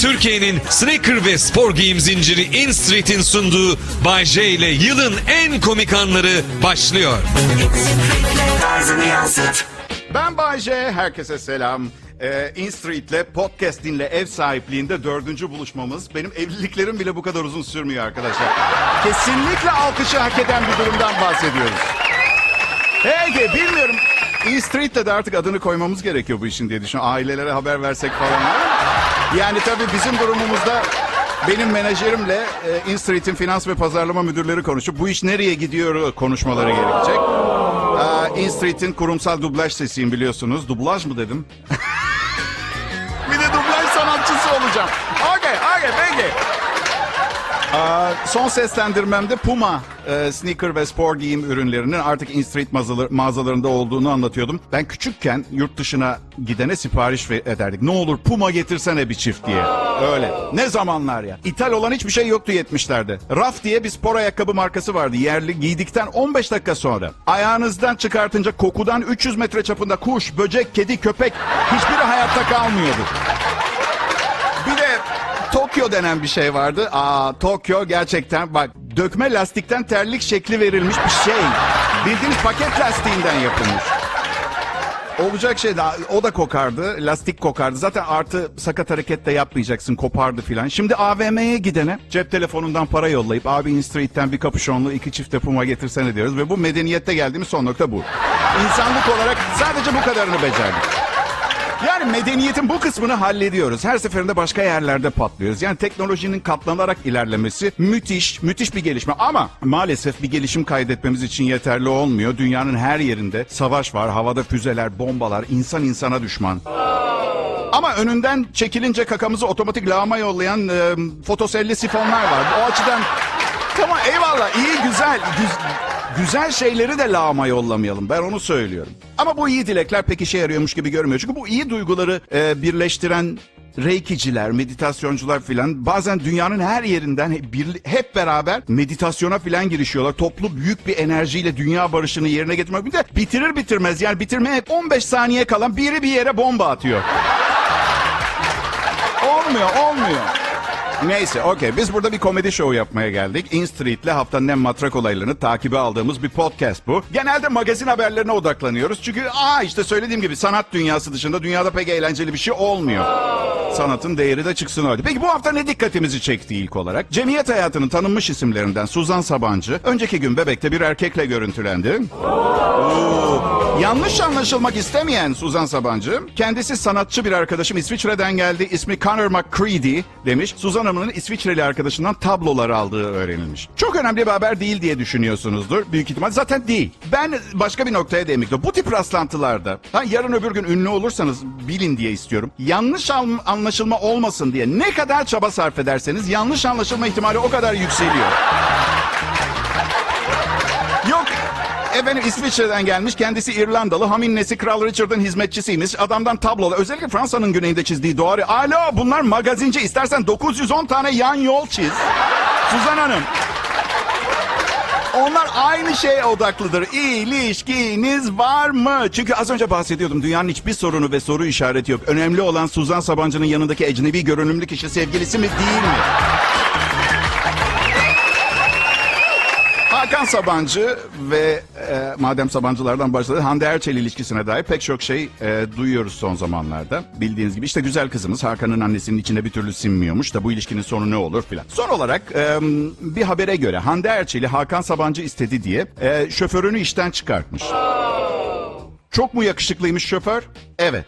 Türkiye'nin sneaker ve spor giyim zinciri In Street'in sunduğu Bay J ile yılın en komik anları başlıyor. Ben Bayce, herkese selam. Ee, In Street'le podcast dinle ev sahipliğinde dördüncü buluşmamız. Benim evliliklerim bile bu kadar uzun sürmüyor arkadaşlar. Kesinlikle alkışı hak eden bir durumdan bahsediyoruz. Peki bilmiyorum. In Street'le de artık adını koymamız gerekiyor bu işin diye düşünüyorum. Ailelere haber versek falan. Yani tabii bizim durumumuzda benim menajerimle e, In Street'in finans ve pazarlama müdürleri konuşup bu iş nereye gidiyor konuşmaları gerekecek. Aa, In Street'in kurumsal dublaj sesiyim biliyorsunuz. Dublaj mı dedim? bir de dublaj sanatçısı olacağım. Okey, okey, peki. Aa, son seslendirmemde Puma e, sneaker ve spor giyim ürünlerinin artık In Street mağazalar- mağazalarında olduğunu anlatıyordum. Ben küçükken yurt dışına gidene sipariş ederdik. Ne olur Puma getirsene bir çift diye. Öyle. Ne zamanlar ya. İthal olan hiçbir şey yoktu 70'lerde. Raf diye bir spor ayakkabı markası vardı. Yerli giydikten 15 dakika sonra. Ayağınızdan çıkartınca kokudan 300 metre çapında kuş, böcek, kedi, köpek hiçbiri hayatta kalmıyordu. Bir de Tokyo denen bir şey vardı. Aa Tokyo gerçekten bak dökme lastikten terlik şekli verilmiş bir şey. Bildiğiniz paket lastiğinden yapılmış. Olacak şey de o da kokardı. Lastik kokardı. Zaten artı sakat hareket de yapmayacaksın. Kopardı filan. Şimdi AVM'ye gidene cep telefonundan para yollayıp abi Street'ten bir kapüşonlu iki çifte puma getirsene diyoruz. Ve bu medeniyette geldiğimiz son nokta bu. İnsanlık olarak sadece bu kadarını becerdik. Yani medeniyetin bu kısmını hallediyoruz. Her seferinde başka yerlerde patlıyoruz. Yani teknolojinin katlanarak ilerlemesi müthiş, müthiş bir gelişme. Ama maalesef bir gelişim kaydetmemiz için yeterli olmuyor. Dünyanın her yerinde savaş var, havada füzeler, bombalar, insan insana düşman. Ama önünden çekilince kakamızı otomatik lağıma yollayan e, fotoselli sifonlar var. O açıdan tamam eyvallah iyi güzel güz- güzel şeyleri de lağıma yollamayalım. Ben onu söylüyorum. Ama bu iyi dilekler pek işe yarıyormuş gibi görmüyor. Çünkü bu iyi duyguları e, birleştiren reikiciler, meditasyoncular filan bazen dünyanın her yerinden bir- hep beraber meditasyona filan girişiyorlar. Toplu büyük bir enerjiyle dünya barışını yerine getirmek. Bir de bitirir bitirmez yani bitirmeye 15 saniye kalan biri bir yere bomba atıyor. Olmuyor, olmuyor. Neyse, okey. Biz burada bir komedi show yapmaya geldik. In Street'le haftanın en matrak olaylarını takibe aldığımız bir podcast bu. Genelde magazin haberlerine odaklanıyoruz. Çünkü aa işte söylediğim gibi sanat dünyası dışında dünyada pek eğlenceli bir şey olmuyor. Sanatın değeri de çıksın öyle. Peki bu hafta ne dikkatimizi çekti ilk olarak? Cemiyet hayatının tanınmış isimlerinden Suzan Sabancı önceki gün Bebek'te bir erkekle görüntülendi. Yanlış anlaşılmak istemeyen Suzan Sabancı, kendisi sanatçı bir arkadaşım İsviçre'den geldi, ismi Conor McCready demiş. Suzan Hanım'ın İsviçreli arkadaşından tablolar aldığı öğrenilmiş. Çok önemli bir haber değil diye düşünüyorsunuzdur. Büyük ihtimal zaten değil. Ben başka bir noktaya değinmek istiyorum. Bu tip rastlantılarda, ha, yarın öbür gün ünlü olursanız bilin diye istiyorum. Yanlış an- anlaşılma olmasın diye ne kadar çaba sarf ederseniz yanlış anlaşılma ihtimali o kadar yükseliyor. Efendim İsviçre'den gelmiş. Kendisi İrlandalı. Haminnesi Kral Richard'ın hizmetçisiymiş. Adamdan tablolar. Özellikle Fransa'nın güneyinde çizdiği duvarı. Alo bunlar magazinci. İstersen 910 tane yan yol çiz. Suzan Hanım. Onlar aynı şeye odaklıdır. İlişkiniz var mı? Çünkü az önce bahsediyordum. Dünyanın hiçbir sorunu ve soru işareti yok. Önemli olan Suzan Sabancı'nın yanındaki ecnebi görünümlü kişi sevgilisi mi değil mi? Hakan Sabancı ve e, madem Sabancılardan başladı Hande Erçel ilişkisine dair pek çok şey e, duyuyoruz son zamanlarda. Bildiğiniz gibi işte güzel kızımız Hakan'ın annesinin içine bir türlü sinmiyormuş da bu ilişkinin sonu ne olur filan. Son olarak e, bir habere göre Hande Erçel'i Hakan Sabancı istedi diye e, şoförünü işten çıkartmış. Çok mu yakışıklıymış şoför? Evet.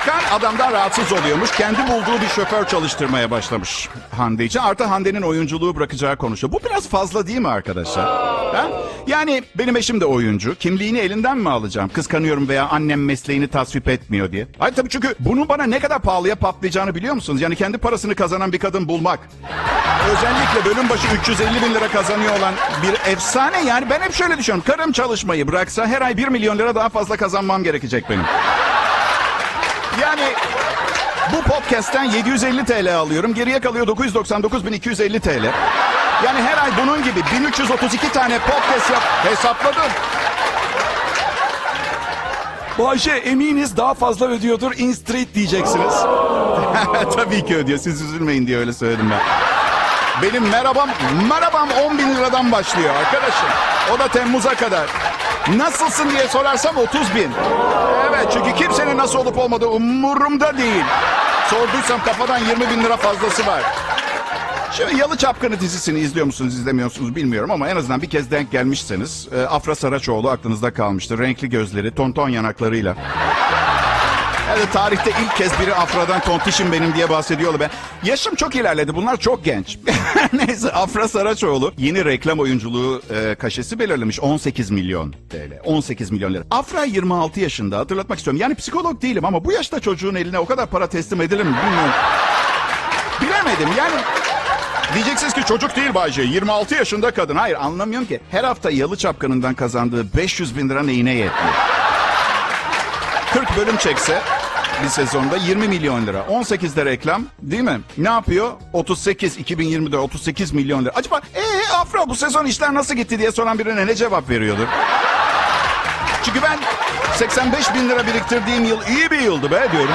Hakan adamdan rahatsız oluyormuş. Kendi bulduğu bir şoför çalıştırmaya başlamış Hande için. Artı Hande'nin oyunculuğu bırakacağı konuşuyor. Bu biraz fazla değil mi arkadaşlar? Ha? Yani benim eşim de oyuncu. Kimliğini elinden mi alacağım? Kıskanıyorum veya annem mesleğini tasvip etmiyor diye. Hayır tabii çünkü bunun bana ne kadar pahalıya patlayacağını biliyor musunuz? Yani kendi parasını kazanan bir kadın bulmak. Özellikle bölüm başı 350 bin lira kazanıyor olan bir efsane. Yani ben hep şöyle düşünüyorum. Karım çalışmayı bıraksa her ay 1 milyon lira daha fazla kazanmam gerekecek benim. Yani bu podcast'ten 750 TL alıyorum. Geriye kalıyor 999.250 TL. Yani her ay bunun gibi 1332 tane podcast yap hesapladım. Bayşe eminiz daha fazla ödüyordur In Street diyeceksiniz. Tabii ki ödüyor. Siz üzülmeyin diye öyle söyledim ben. Benim merhabam, merhabam 10 bin liradan başlıyor arkadaşım. O da Temmuz'a kadar. Nasılsın diye sorarsam 30 bin. Evet çünkü kimsenin nasıl olup olmadığı umurumda değil. Sorduysam kafadan 20 bin lira fazlası var. Şimdi Yalı Çapkını dizisini izliyor musunuz izlemiyor musunuz bilmiyorum ama en azından bir kez denk gelmişseniz e, Afra Saraçoğlu aklınızda kalmıştır. Renkli gözleri, tonton yanaklarıyla. Yani tarihte ilk kez biri Afra'dan tontişim benim diye bahsediyorlar. Ben yaşım çok ilerledi. Bunlar çok genç. Neyse Afra Saraçoğlu yeni reklam oyunculuğu e, kaşesi belirlemiş 18 milyon TL. 18 milyon lira. Afra 26 yaşında hatırlatmak istiyorum. Yani psikolog değilim ama bu yaşta çocuğun eline o kadar para teslim edilir mi bilmiyorum. Bilemedim yani. Diyeceksiniz ki çocuk değil Bayce. 26 yaşında kadın. Hayır anlamıyorum ki. Her hafta Yalı Çapkını'ndan kazandığı 500 bin lira neyine yetmiyor. 40 bölüm çekse bir sezonda 20 milyon lira. 18'de reklam değil mi? Ne yapıyor? 38 2020'de 38 milyon lira. Acaba ee Afra bu sezon işler nasıl gitti diye soran birine ne cevap veriyordur? Çünkü ben 85 bin lira biriktirdiğim yıl iyi bir yıldı be diyorum.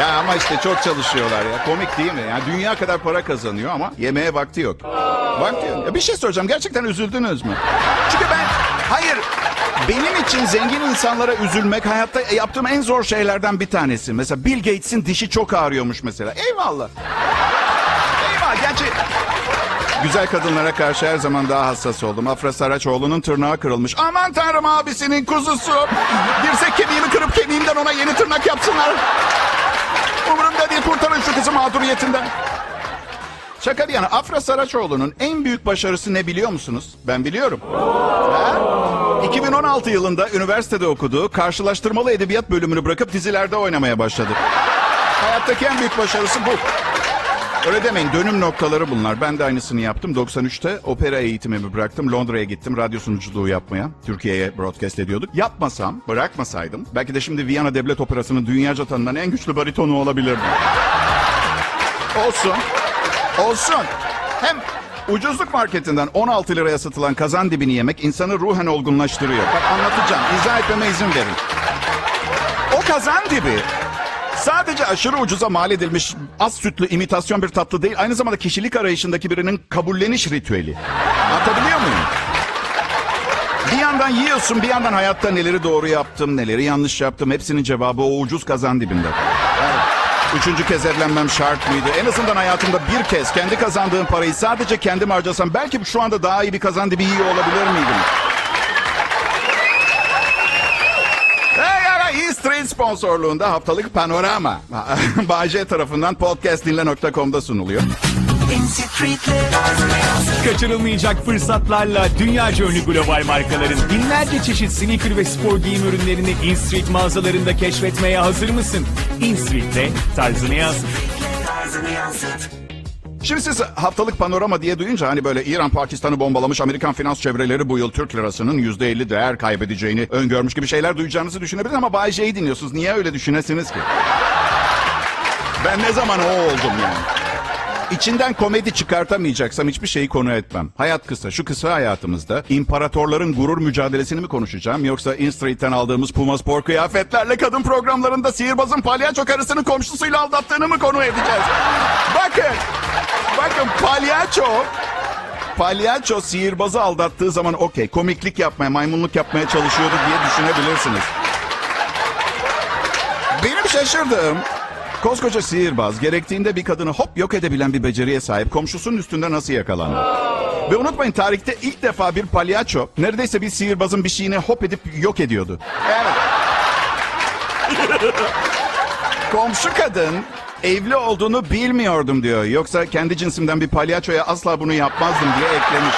Ya ama işte çok çalışıyorlar ya. Komik değil mi? Yani dünya kadar para kazanıyor ama yemeğe vakti yok. Vakti yok. Ya bir şey soracağım. Gerçekten üzüldünüz mü? Çünkü ben hayır benim için zengin insanlara üzülmek hayatta yaptığım en zor şeylerden bir tanesi. Mesela Bill Gates'in dişi çok ağrıyormuş mesela. Eyvallah. Eyvallah. Gerçi Güzel kadınlara karşı her zaman daha hassas oldum. Afra Saraçoğlu'nun tırnağı kırılmış. Aman tanrım abisinin kuzusu. Dirsek kemiğimi kırıp kemiğimden ona yeni tırnak yapsınlar. Umurumda değil kurtarın şu kızı mağduriyetinden. Şaka bir yana Afra Saraçoğlu'nun en büyük başarısı ne biliyor musunuz? Ben biliyorum. Ha? 2016 yılında üniversitede okuduğu karşılaştırmalı edebiyat bölümünü bırakıp dizilerde oynamaya başladı. Hayattaki en büyük başarısı bu. Öyle demeyin dönüm noktaları bunlar. Ben de aynısını yaptım. 93'te opera eğitimimi bıraktım. Londra'ya gittim radyo sunuculuğu yapmaya. Türkiye'ye broadcast ediyorduk. Yapmasam, bırakmasaydım belki de şimdi Viyana Devlet Operası'nın dünyaca tanınan en güçlü baritonu olabilirdim. Olsun. Olsun. Hem ucuzluk marketinden 16 liraya satılan kazan dibini yemek insanı ruhen olgunlaştırıyor. Bak anlatacağım. İzah etmeme izin verin. O kazan dibi sadece aşırı ucuza mal edilmiş az sütlü imitasyon bir tatlı değil. Aynı zamanda kişilik arayışındaki birinin kabulleniş ritüeli. Anlatabiliyor muyum? Bir yandan yiyorsun bir yandan hayatta neleri doğru yaptım, neleri yanlış yaptım. Hepsinin cevabı o ucuz kazan dibinde. Üçüncü kez evlenmem şart mıydı? En azından hayatımda bir kez kendi kazandığım parayı sadece kendim harcasam belki şu anda daha iyi bir kazan dibi yiyor olabilir miydim? Street sponsorluğunda haftalık panorama. Bağcay tarafından podcastdinle.com'da sunuluyor. Kaçırılmayacak fırsatlarla dünyaca ünlü global markaların binlerce çeşit sneaker ve spor giyim ürünlerini InStreet mağazalarında keşfetmeye hazır mısın? InStreet'te tarzını yansıt. Şimdi siz haftalık panorama diye duyunca hani böyle İran Pakistan'ı bombalamış Amerikan finans çevreleri bu yıl Türk lirasının %50 değer kaybedeceğini öngörmüş gibi şeyler duyacağınızı düşünebilir ama Bay J'yi dinliyorsunuz. Niye öyle düşünesiniz ki? Ben ne zaman o oldum yani? İçinden komedi çıkartamayacaksam hiçbir şeyi konu etmem. Hayat kısa. Şu kısa hayatımızda imparatorların gurur mücadelesini mi konuşacağım yoksa InStreet'ten aldığımız Puma spor kıyafetlerle kadın programlarında sihirbazın palyaço karısını komşusuyla aldattığını mı konu edeceğiz? Bakın. Bakın palyaço palyaço sihirbazı aldattığı zaman okey komiklik yapmaya, maymunluk yapmaya çalışıyordu diye düşünebilirsiniz. Benim şaşırdığım koskoca sihirbaz gerektiğinde bir kadını hop yok edebilen bir beceriye sahip komşusunun üstünde nasıl yakalandı? Ve unutmayın tarihte ilk defa bir palyaço neredeyse bir sihirbazın bir şeyini hop edip yok ediyordu. Evet. Komşu kadın evli olduğunu bilmiyordum diyor. Yoksa kendi cinsimden bir palyaçoya asla bunu yapmazdım diye eklemiş.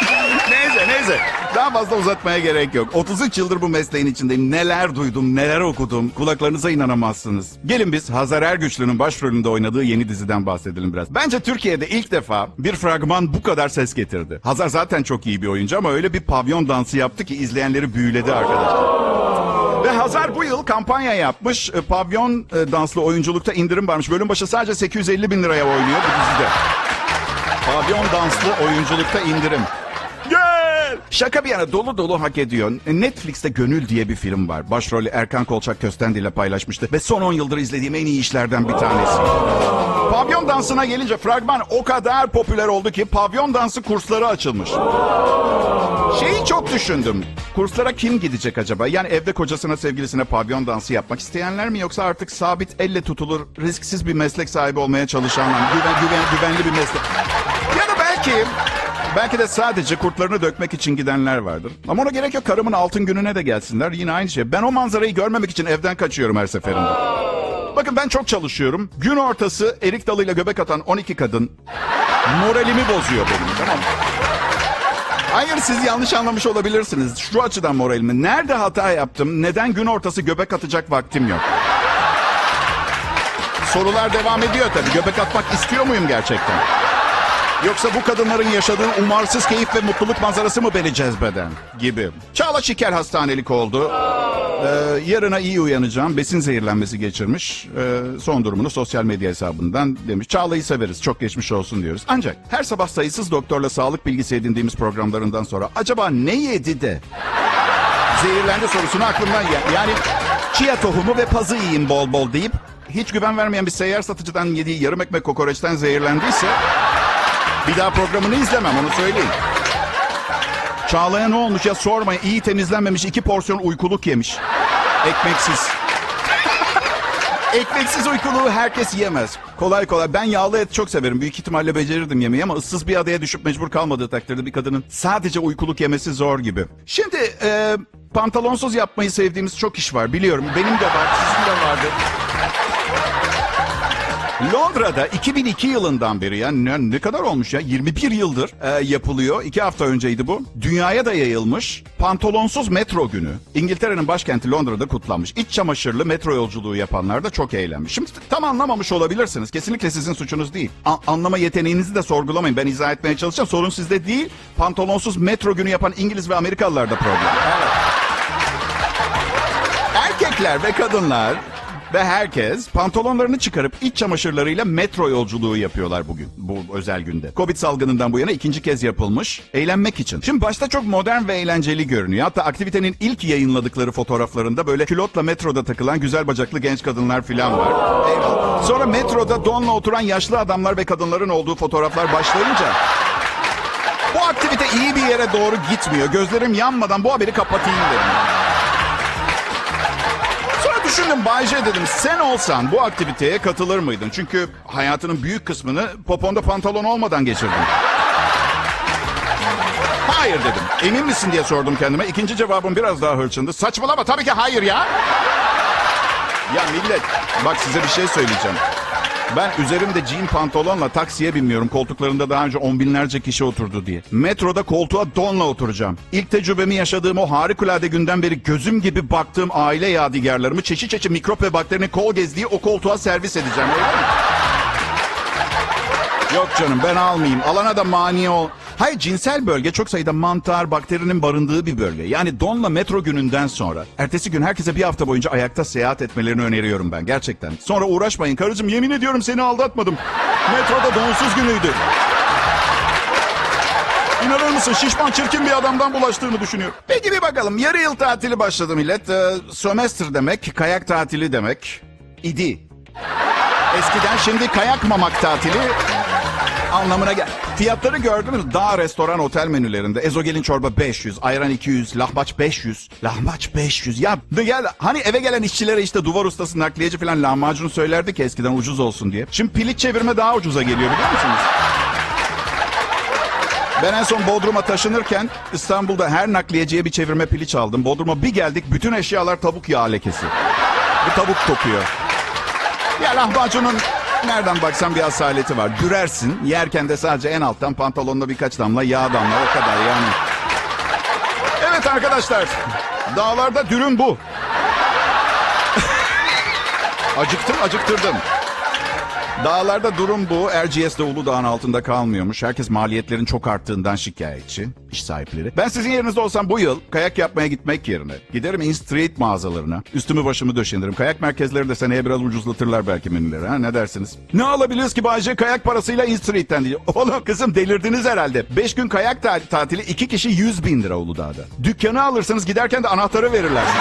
neyse neyse. Daha fazla uzatmaya gerek yok. 33 yıldır bu mesleğin içindeyim. Neler duydum, neler okudum. Kulaklarınıza inanamazsınız. Gelin biz Hazar Ergüçlü'nün başrolünde oynadığı yeni diziden bahsedelim biraz. Bence Türkiye'de ilk defa bir fragman bu kadar ses getirdi. Hazar zaten çok iyi bir oyuncu ama öyle bir pavyon dansı yaptı ki izleyenleri büyüledi arkadaşlar. Ve Hazar bu yıl kampanya yapmış. E, Pavyon e, danslı oyunculukta indirim varmış. Bölüm başı sadece 850 bin liraya oynuyor bu dizide. Pavyon danslı oyunculukta indirim. Gel! Şaka bir yana dolu dolu hak ediyor. Netflix'te Gönül diye bir film var. Başrolü Erkan Kolçak Köstendi ile paylaşmıştı. Ve son 10 yıldır izlediğim en iyi işlerden bir tanesi. Pavyon dansına gelince fragman o kadar popüler oldu ki pavyon dansı kursları açılmış. Şeyi çok düşündüm. Kurslara kim gidecek acaba? Yani evde kocasına sevgilisine pavyon dansı yapmak isteyenler mi? Yoksa artık sabit elle tutulur, risksiz bir meslek sahibi olmaya çalışanlar mı? Güven, güven, güvenli bir meslek. Ya da belki... Belki de sadece kurtlarını dökmek için gidenler vardır. Ama ona gerek yok. Karımın altın gününe de gelsinler. Yine aynı şey. Ben o manzarayı görmemek için evden kaçıyorum her seferinde. Bakın ben çok çalışıyorum. Gün ortası erik dalıyla göbek atan 12 kadın moralimi bozuyor benim. Tamam? Hayır siz yanlış anlamış olabilirsiniz. Şu açıdan moralimi. Nerede hata yaptım? Neden gün ortası göbek atacak vaktim yok? Sorular devam ediyor tabii. Göbek atmak istiyor muyum gerçekten? Yoksa bu kadınların yaşadığı umarsız keyif ve mutluluk manzarası mı beni cezbeden? Gibi. Çağla Şiker hastanelik oldu. Ee, yarına iyi uyanacağım. Besin zehirlenmesi geçirmiş. Ee, son durumunu sosyal medya hesabından demiş. Çağla'yı severiz. Çok geçmiş olsun diyoruz. Ancak her sabah sayısız doktorla sağlık bilgisi edindiğimiz programlarından sonra acaba ne yedi de zehirlendi sorusunu aklımdan ya. Yani chia tohumu ve pazı yiyeyim bol bol deyip hiç güven vermeyen bir seyyar satıcıdan yediği yarım ekmek kokoreçten zehirlendiyse bir daha programını izlemem onu söyleyeyim. Çağla'ya ne olmuş ya sormayın. İyi temizlenmemiş iki porsiyon uykuluk yemiş. Ekmeksiz. Ekmeksiz uykuluğu herkes yemez. Kolay kolay. Ben yağlı et çok severim. Büyük ihtimalle becerirdim yemeği ama ıssız bir adaya düşüp mecbur kalmadığı takdirde bir kadının sadece uykuluk yemesi zor gibi. Şimdi e, pantalonsuz yapmayı sevdiğimiz çok iş var biliyorum. Benim de var, sizin de vardı. Londra'da 2002 yılından beri yani ne, kadar olmuş ya 21 yıldır e, yapılıyor. 2 hafta önceydi bu. Dünyaya da yayılmış pantolonsuz metro günü. İngiltere'nin başkenti Londra'da kutlanmış. İç çamaşırlı metro yolculuğu yapanlar da çok eğlenmiş. Şimdi tam anlamamış olabilirsiniz. Kesinlikle sizin suçunuz değil. A- anlama yeteneğinizi de sorgulamayın. Ben izah etmeye çalışacağım. Sorun sizde değil. Pantolonsuz metro günü yapan İngiliz ve Amerikalılar da problem. Erkekler ve kadınlar ve herkes pantolonlarını çıkarıp iç çamaşırlarıyla metro yolculuğu yapıyorlar bugün. Bu özel günde. Covid salgınından bu yana ikinci kez yapılmış. Eğlenmek için. Şimdi başta çok modern ve eğlenceli görünüyor. Hatta aktivitenin ilk yayınladıkları fotoğraflarında böyle külotla metroda takılan güzel bacaklı genç kadınlar falan var. Eyvallah. Sonra metroda donla oturan yaşlı adamlar ve kadınların olduğu fotoğraflar başlayınca... Bu aktivite iyi bir yere doğru gitmiyor. Gözlerim yanmadan bu haberi kapatayım dedim. Düşündüm Bayce dedim sen olsan bu aktiviteye katılır mıydın? Çünkü hayatının büyük kısmını poponda pantolon olmadan geçirdin. Hayır dedim. Emin misin diye sordum kendime. İkinci cevabım biraz daha hırçındı. Saçmalama tabii ki hayır ya. Ya millet bak size bir şey söyleyeceğim. Ben üzerimde jean pantolonla taksiye binmiyorum. Koltuklarında daha önce on binlerce kişi oturdu diye. Metroda koltuğa donla oturacağım. İlk tecrübemi yaşadığım o harikulade günden beri gözüm gibi baktığım aile yadigarlarımı çeşit çeşit mikrop ve bakterinin kol gezdiği o koltuğa servis edeceğim. Öyle mi? Yok canım ben almayayım. Alana da mani ol. Hayır cinsel bölge çok sayıda mantar, bakterinin barındığı bir bölge. Yani donla metro gününden sonra ertesi gün herkese bir hafta boyunca ayakta seyahat etmelerini öneriyorum ben gerçekten. Sonra uğraşmayın karıcığım yemin ediyorum seni aldatmadım. Metroda donsuz günüydü. İnanır mısın şişman çirkin bir adamdan bulaştığını düşünüyor. Peki bir bakalım yarı yıl tatili başladı millet. Ee, sömestr demek kayak tatili demek idi. Eskiden şimdi kayak mamak tatili anlamına gel. Fiyatları gördünüz? Dağ restoran otel menülerinde ezogelin çorba 500, ayran 200, lahmaç 500. Lahmaç 500. Ya de gel hani eve gelen işçilere işte duvar ustası, nakliyeci falan lahmacunu söylerdi ki eskiden ucuz olsun diye. Şimdi piliç çevirme daha ucuza geliyor biliyor musunuz? Ben en son Bodrum'a taşınırken İstanbul'da her nakliyeciye bir çevirme piliç aldım. Bodrum'a bir geldik bütün eşyalar tavuk yağı lekesi. Bu tavuk kokuyor. Ya lahmacunun nereden baksan bir asaleti var. Dürersin. Yerken de sadece en alttan pantolonda birkaç damla yağ damla. O kadar yani. Evet arkadaşlar. Dağlarda dürüm bu. Acıktım acıktırdım. Dağlarda durum bu. RGS de Uludağ'ın altında kalmıyormuş. Herkes maliyetlerin çok arttığından şikayetçi. iş sahipleri. Ben sizin yerinizde olsam bu yıl kayak yapmaya gitmek yerine giderim In Street mağazalarına. Üstümü başımı döşenirim. Kayak merkezleri de seneye biraz ucuzlatırlar belki menüleri. Ha? Ne dersiniz? Ne alabiliriz ki Bayce kayak parasıyla In Street'ten diye. Oğlum kızım delirdiniz herhalde. 5 gün kayak ta- tatili 2 kişi 100 bin lira Uludağ'da. Dükkanı alırsınız giderken de anahtarı verirler.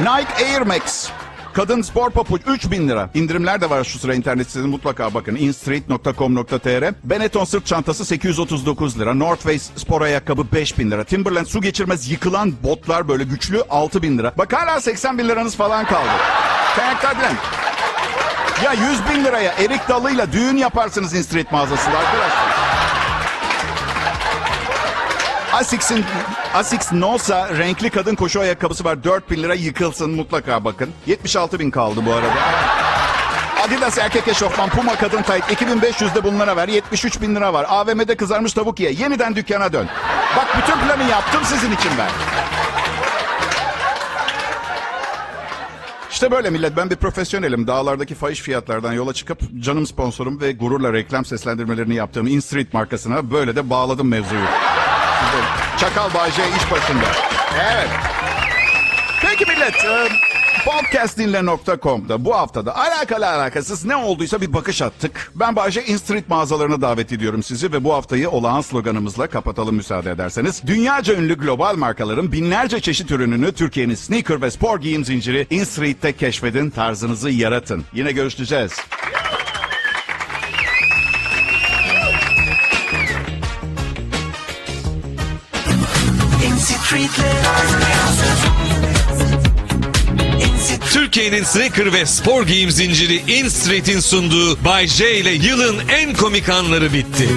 Nike Air Max. Kadın spor papuç 3000 lira. İndirimler de var şu sıra internet sitesinde mutlaka bakın. instreet.com.tr Benetton sırt çantası 839 lira. North Face spor ayakkabı 5000 lira. Timberland su geçirmez yıkılan botlar böyle güçlü 6000 lira. Bak hala 80 bin liranız falan kaldı. Kayaklar dilen. Ya 100 bin liraya erik dalıyla düğün yaparsınız Instreet mağazasında arkadaşlar. Asics'in Asics Nosa renkli kadın koşu ayakkabısı var. 4 bin lira yıkılsın mutlaka bakın. 76 bin kaldı bu arada. Adidas erkek eşofman, Puma kadın tayt 2500'de bunlara ver. 73 bin lira var. AVM'de kızarmış tavuk ye. Yeniden dükkana dön. Bak bütün planı yaptım sizin için ben. İşte böyle millet ben bir profesyonelim. Dağlardaki fahiş fiyatlardan yola çıkıp canım sponsorum ve gururla reklam seslendirmelerini yaptığım In Street markasına böyle de bağladım mevzuyu. Çakal Bayce iş başında. Evet. Peki millet. e, Podcastdinle.com'da bu haftada alakalı alakasız ne olduysa bir bakış attık. Ben Bayce In Street mağazalarına davet ediyorum sizi ve bu haftayı olağan sloganımızla kapatalım müsaade ederseniz. Dünyaca ünlü global markaların binlerce çeşit ürününü Türkiye'nin sneaker ve spor giyim zinciri In Street'te keşfedin, tarzınızı yaratın. Yine görüşeceğiz. Türkiye'nin sneaker ve spor giyim zinciri In Street'in sunduğu Bay J ile yılın en komik anları bitti.